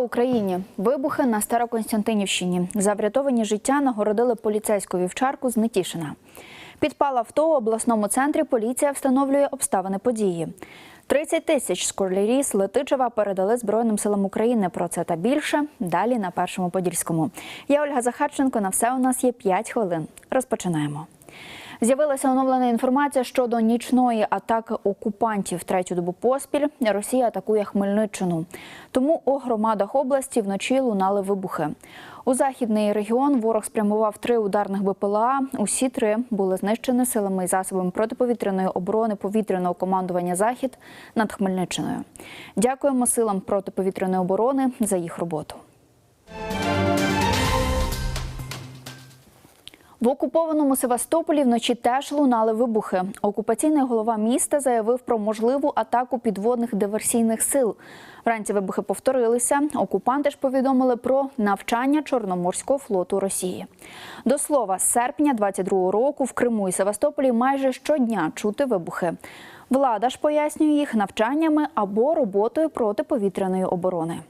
Україні! Вибухи на Староконстантинівщині. За врятовані життя нагородили поліцейську вівчарку з Нетішина. Підпал авто у обласному центрі поліція встановлює обставини події. 30 тисяч школярі з Летичева передали Збройним силам України. Про це та більше далі на першому подільському. Я Ольга Захарченко. На все у нас є 5 хвилин. Розпочинаємо. З'явилася оновлена інформація щодо нічної атаки окупантів. Третю добу поспіль Росія атакує Хмельниччину. Тому у громадах області вночі лунали вибухи. У західний регіон ворог спрямував три ударних БПЛА. Усі три були знищені силами і засобами протиповітряної оборони повітряного командування Захід над Хмельниччиною. Дякуємо силам протиповітряної оборони за їх роботу. В окупованому Севастополі вночі теж лунали вибухи. Окупаційний голова міста заявив про можливу атаку підводних диверсійних сил. Вранці вибухи повторилися. Окупанти ж повідомили про навчання Чорноморського флоту Росії. До слова, з серпня 22-го року в Криму і Севастополі майже щодня чути вибухи. Влада ж пояснює їх навчаннями або роботою протиповітряної оборони.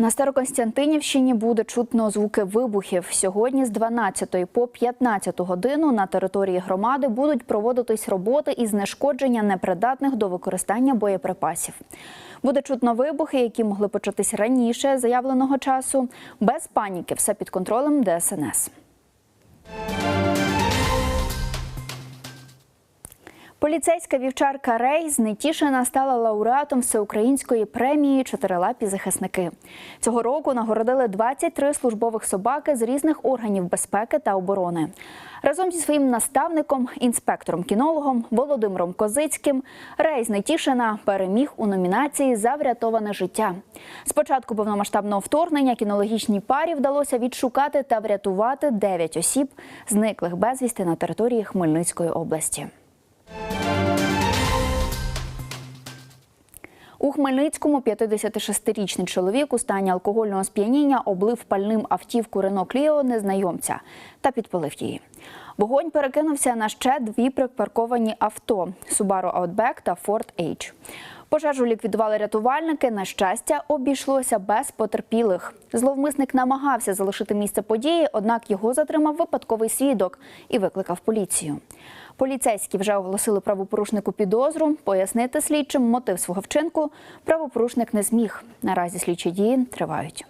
На Староконстянтинівщині буде чутно звуки вибухів. Сьогодні з 12 по 15 годину на території громади будуть проводитись роботи із знешкодження непридатних до використання боєприпасів. Буде чутно вибухи, які могли початись раніше заявленого часу. Без паніки, все під контролем ДСНС. Поліцейська вівчарка Рей з Нетішина стала лауреатом всеукраїнської премії Чотирилапі захисники. Цього року нагородили 23 службових собаки з різних органів безпеки та оборони. Разом зі своїм наставником, інспектором-кінологом Володимиром Козицьким, Рей з Нетішина переміг у номінації за врятоване життя. Спочатку повномасштабного вторгнення кінологічній парі вдалося відшукати та врятувати 9 осіб, зниклих безвісти на території Хмельницької області. У Хмельницькому 56-річний чоловік у стані алкогольного сп'яніння облив пальним автівку Рено Кліо незнайомця та підпалив її. Вогонь перекинувся на ще дві припарковані авто Subaru Outback та Ford H. Пожежу ліквідували рятувальники. На щастя, обійшлося без потерпілих. Зловмисник намагався залишити місце події, однак його затримав випадковий свідок і викликав поліцію. Поліцейські вже оголосили правопорушнику підозру. Пояснити слідчим мотив свого вчинку правопорушник не зміг. Наразі слідчі дії тривають.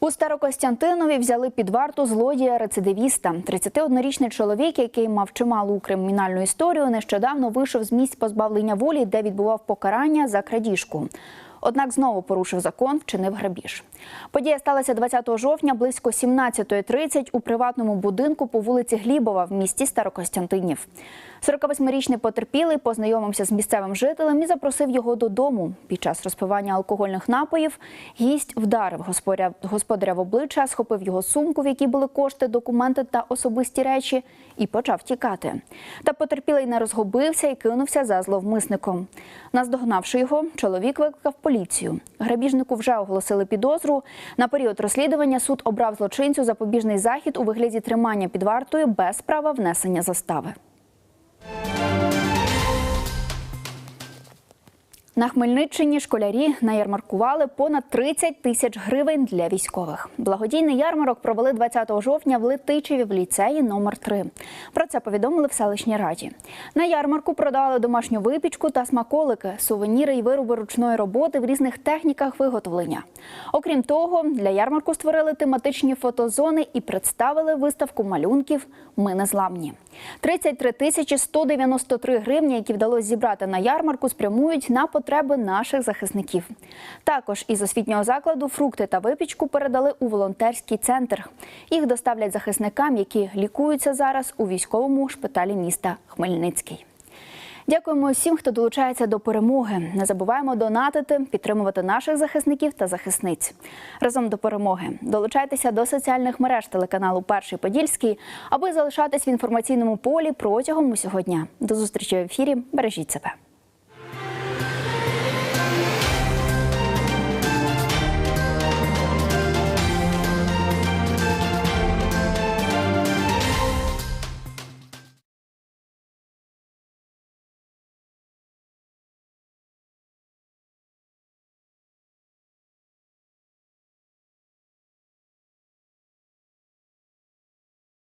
У Старокостянтинові взяли під варту злодія-рецидивіста. 31-річний чоловік, який мав чималу кримінальну історію, нещодавно вийшов з місць позбавлення волі, де відбував покарання за крадіжку. Однак знову порушив закон, вчинив грабіж. Подія сталася 20 жовтня близько 17.30 у приватному будинку по вулиці Глібова в місті Старокостянтинів. 48-річний потерпілий познайомився з місцевим жителем і запросив його додому. Під час розпивання алкогольних напоїв гість вдарив господаря, господаря в обличчя, схопив його сумку, в якій були кошти, документи та особисті речі, і почав тікати. Та потерпілий не розгубився і кинувся за зловмисником. Наздогнавши його, чоловік викликав поліцію. Грабіжнику вже оголосили підозру. На період розслідування суд обрав злочинцю запобіжний захід у вигляді тримання під вартою без права внесення застави. На Хмельниччині школярі наярмаркували понад 30 тисяч гривень для військових. Благодійний ярмарок провели 20 жовтня в Летичеві в ліцеї номер 3 Про це повідомили в селищній раді. На ярмарку продавали домашню випічку та смаколики, сувеніри й вироби ручної роботи в різних техніках виготовлення. Окрім того, для ярмарку створили тематичні фотозони і представили виставку малюнків Ми незламні. 33 тисячі 193 гривні, які вдалося зібрати на ярмарку, спрямують на потреби наших захисників. Також із освітнього закладу фрукти та випічку передали у волонтерський центр. Їх доставлять захисникам, які лікуються зараз у військовому шпиталі міста Хмельницький. Дякуємо усім, хто долучається до перемоги. Не забуваємо донатити, підтримувати наших захисників та захисниць. Разом до перемоги. Долучайтеся до соціальних мереж телеканалу Перший Подільський, аби залишатись в інформаційному полі протягом усього дня. До зустрічі в ефірі. Бережіть себе.